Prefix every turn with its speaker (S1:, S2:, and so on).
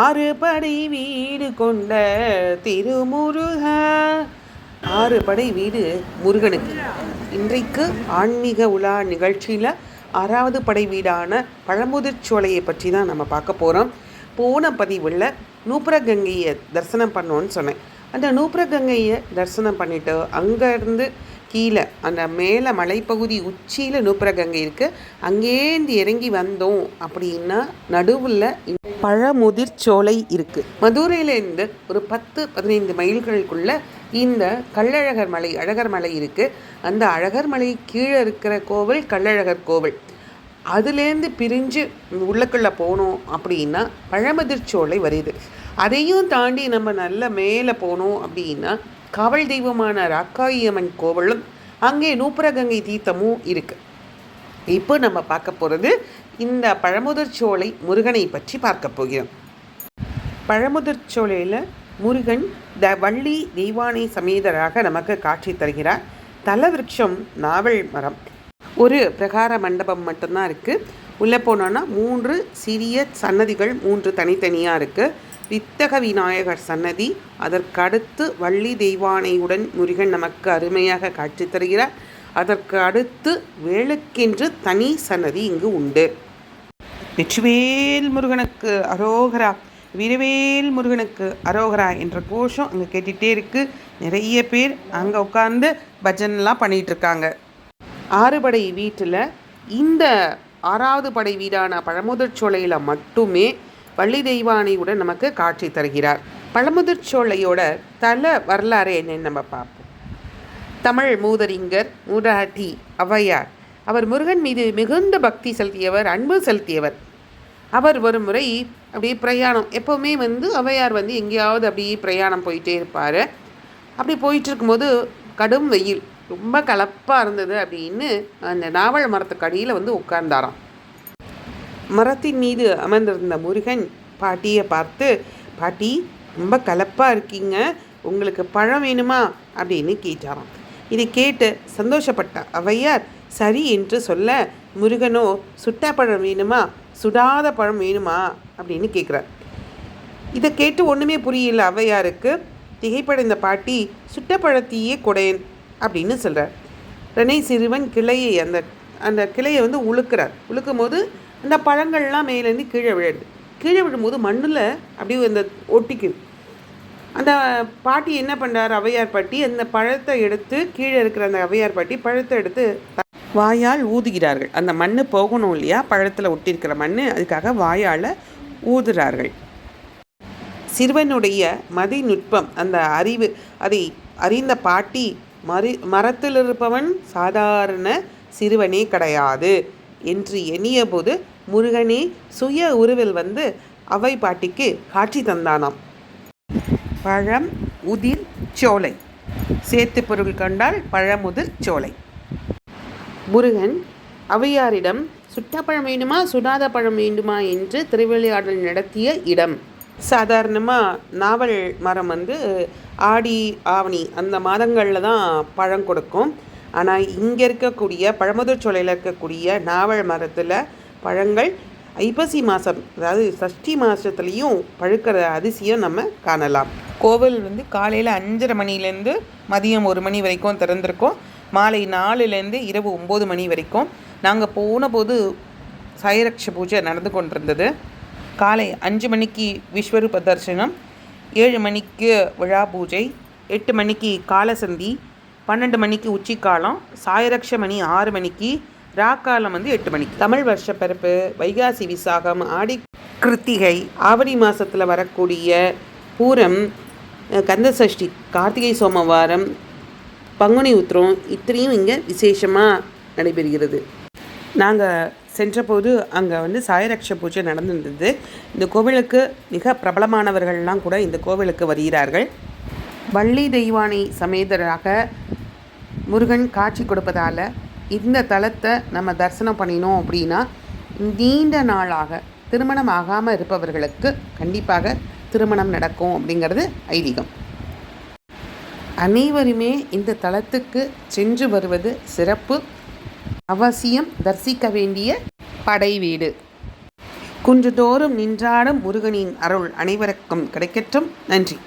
S1: ஆறு படை வீடு கொண்ட திருமுருக. ஆறு படை வீடு முருகனுக்கு. இன்றைக்கு ஆன்மீக உலா நிகழ்ச்சியில் ஆறாவது படை வீடான பழமுதிர் சோலையை பற்றி தான் நம்ம பார்க்க போகிறோம் போன பதிவில் நூப்புரகங்கையை தரிசனம் பண்ணோன்னு சொன்னேன். அந்த நூப்புரகங்கையை தரிசனம் பண்ணிவிட்டு அங்கேருந்து கீழே அந்த மேலே மலைப்பகுதி உச்சியில் நூப்புரகங்கை இருக்குது அங்கேருந்து இறங்கி வந்தோம் அப்படின்னா நடுவில் பழமுதிர் சோலை இருக்குது மதுரையிலேருந்து ஒரு பத்து பதினைந்து மைல்களுக்குள்ள இந்த கள்ளழகர் மலை அழகர் மலை இருக்குது அந்த அழகர் மலை கீழே இருக்கிற கோவில் கள்ளழகர் கோவில். அதுலேருந்து பிரிஞ்சு உள்ளக்குள்ளே போனோம் அப்படின்னா பழமுதிர் சோலை வருது. அதையும் தாண்டி நம்ம நல்ல மேலே போனோம் அப்படின்னா காவல் தெய்வமான ராக்காயியம்மன் கோவிலும் அங்கே நூப்புரகங்கை தீர்த்தமும் இருக்குது இப்போ நம்ம பார்க்க போகிறது இந்த பழமுதிர் சோலை முருகனை பற்றி பார்க்க போகிறோம். பழமுதிர் சோலையில் முருகன் த வள்ளி தெய்வானை சமேதராக நமக்கு காட்சி தருகிறார். தலவிருட்சம் நாவல் மரம். ஒரு பிரகார மண்டபம் மட்டும்தான் இருக்குது உள்ளே போனோன்னா மூன்று சிறிய சன்னதிகள் மூன்று தனித்தனியாக இருக்குது வித்தக விநாயகர் சன்னதி. அதற்கடுத்து வள்ளி தெய்வானையுடன் முருகன் நமக்கு அருமையாக காட்சி தருகிறார். அதற்கு அடுத்து வேலுக்கென்று தனி சன்னதி இங்கு உண்டு. வெற்றிவேல் முருகனுக்கு அரோகரா வீரவேல் முருகனுக்கு அரோகரா என்ற கோஷம் அங்கே கேட்டுகிட்டே இருக்குது நிறைய பேர் அங்கே உட்காந்து பஜன்லாம் பண்ணிகிட்டு இருக்காங்க. ஆறுபடை வீட்டில் இந்த ஆறாவது படை வீடான பழமுதிர்ச்சோலையில் மட்டுமே வள்ளி தெய்வானையுடன் நமக்கு காட்சி தருகிறார். பழமுதிர் சோலையோட தல வரலாறு என்னன்னு நம்ம பார்ப்போம். தமிழ் மூதறிஞர் மூராட்டி ஔவையார். அவர் முருகன் மீது மிகுந்த பக்தி செலுத்தியவர் அன்பு செலுத்தியவர். அவர் ஒரு முறை அப்படியே பிரயாணம் எப்போவுமே வந்து ஔவையார் வந்து எங்கேயாவது அப்படியே பிரயாணம் போயிட்டே இருப்பார். அப்படி போயிட்டு இருக்கும்போது கடும் வெயில் ரொம்ப கலப்பாக இருந்தது அப்படின்னு அந்த நாவல் மரத்துக்கு அடியில் வந்து உட்கார்ந்தாராம். மரத்தின் மீது அமர்ந்திருந்த முருகன் பாட்டியை பார்த்து பாட்டி ரொம்ப கலப்பாக இருக்கீங்க. உங்களுக்கு பழம் வேணுமா? அப்படின்னு கேட்டாராம். இதை கேட்டு சந்தோஷப்பட்ட அவையார் சரி என்று சொல்ல முருகனோ சுட்டா பழம் வேணுமா? சுடாத பழம் வேணுமா? அப்படின்னு கேட்குறார். இதை கேட்டு ஒன்றுமே புரியல அவையாருக்கு திகைப்படைந்த பாட்டி சுட்ட பழத்தையே கொடையன் அப்படின்னு சொல்கிறார் ரெனை சிறுவன் கிளையை அந்த அந்த கிளையை வந்து உழுக்கிறார். உழுக்கும் போது அந்த பழங்கள்லாம் மேலேருந்து கீழே விழுது. கீழே விழும்போது மண்ணில் அப்படியே அந்த ஒட்டிக்குது. அந்த பாட்டி என்ன பண்ணுறார் அவையார் பாட்டி அந்த பழத்தை எடுத்து கீழே இருக்கிற அந்த அவையார் பாட்டி பழத்தை எடுத்து வாயால் ஊதுகிறார்கள். அந்த மண் போகணும் இல்லையா? பழத்தில் ஒட்டியிருக்கிற மண் அதுக்காக வாயால் ஊதுகிறார்கள் சிறுவனுடைய மதி நுட்பம் அந்த அறிவு அதை அறிந்த பாட்டி மறு மரத்தில் இருப்பவன் சாதாரண சிறுவனே கிடையாது. என்று எண்ணியபோது முருகனே சுய உருவில் வந்து அவை பாட்டிக்கு காட்சி தந்தானாம். பழம் உதிர் சோலை. சேர்த்து பொருள் கண்டால் பழமுதிர் சோலை. முருகன் அவையாரிடம் சுட்ட பழம் வேண்டுமா சுடாத பழம் வேண்டுமா? என்று திருவிளையாடல் நடத்திய இடம். சாதாரணமாக நாவல் மரம் வந்து ஆடி ஆவணி அந்த மாதங்களில் தான் பழம் கொடுக்கும். ஆனால் இங்கே இருக்கக்கூடிய பழமுதிர் சோலையில் இருக்கக்கூடிய நாவல் மரத்தில் பழங்கள் ஐப்பசி மாதம் அதாவது சஷ்டி மாதத்துலேயும் பழுக்கிற அதிசயம் நம்ம காணலாம். கோவில் வந்து காலையில் அஞ்சரை மணிலேருந்து மதியம் ஒரு மணி வரைக்கும் திறந்திருக்கோம். மாலை நாலுலேருந்து இரவு ஒம்பது மணி வரைக்கும். நாங்கள் போன போது சைரக்ஷ பூஜை நடந்து கொண்டிருந்தது. காலை அஞ்சு மணிக்கு விஸ்வரூப தரிசனம் ஏழு மணிக்கு விழா பூஜை எட்டு மணிக்கு காலசந்தி பன்னெண்டு மணிக்கு உச்சிக்காலம் சாயரக்ஷ மணி ஆறு மணிக்கு ராக்காலம் வந்து எட்டு மணிக்கு. தமிழ் வருஷ பிறப்பு வைகாசி விசாகம் ஆடி கிருத்திகை ஆவணி மாதத்தில் வரக்கூடிய பூரம் கந்தசஷ்டி கார்த்திகை சோமவாரம் பங்குனி உத்திரம் இத்தனையும் இங்கே விசேஷமாக நடைபெறுகிறது. நாங்கள் சென்றபோது அங்கே வந்து சாயரக்ஷ பூஜை நடந்திருந்தது. இந்த கோவிலுக்கு மிக பிரபலமானவர்கள்லாம் கூட இந்த கோவிலுக்கு வருகிறார்கள். வள்ளி தெய்வானை சமேதராக முருகன் காட்சி கொடுப்பதால் இந்த தலத்தை நம்ம தரிசனம் பண்ணினோம் அப்படின்னா நீண்ட நாளாக திருமணம் ஆகாமல் இருப்பவர்களுக்கு கண்டிப்பாக திருமணம் நடக்கும் அப்படிங்கிறது ஐதீகம். அனைவருமே இந்த தலத்துக்கு சென்று வருவது சிறப்பு அவசியம் தரிசிக்க வேண்டிய படை வீடு. குன்றுதோறும் நின்றாடும் முருகனின் அருள் அனைவருக்கும் கிடைக்கட்டும். நன்றி.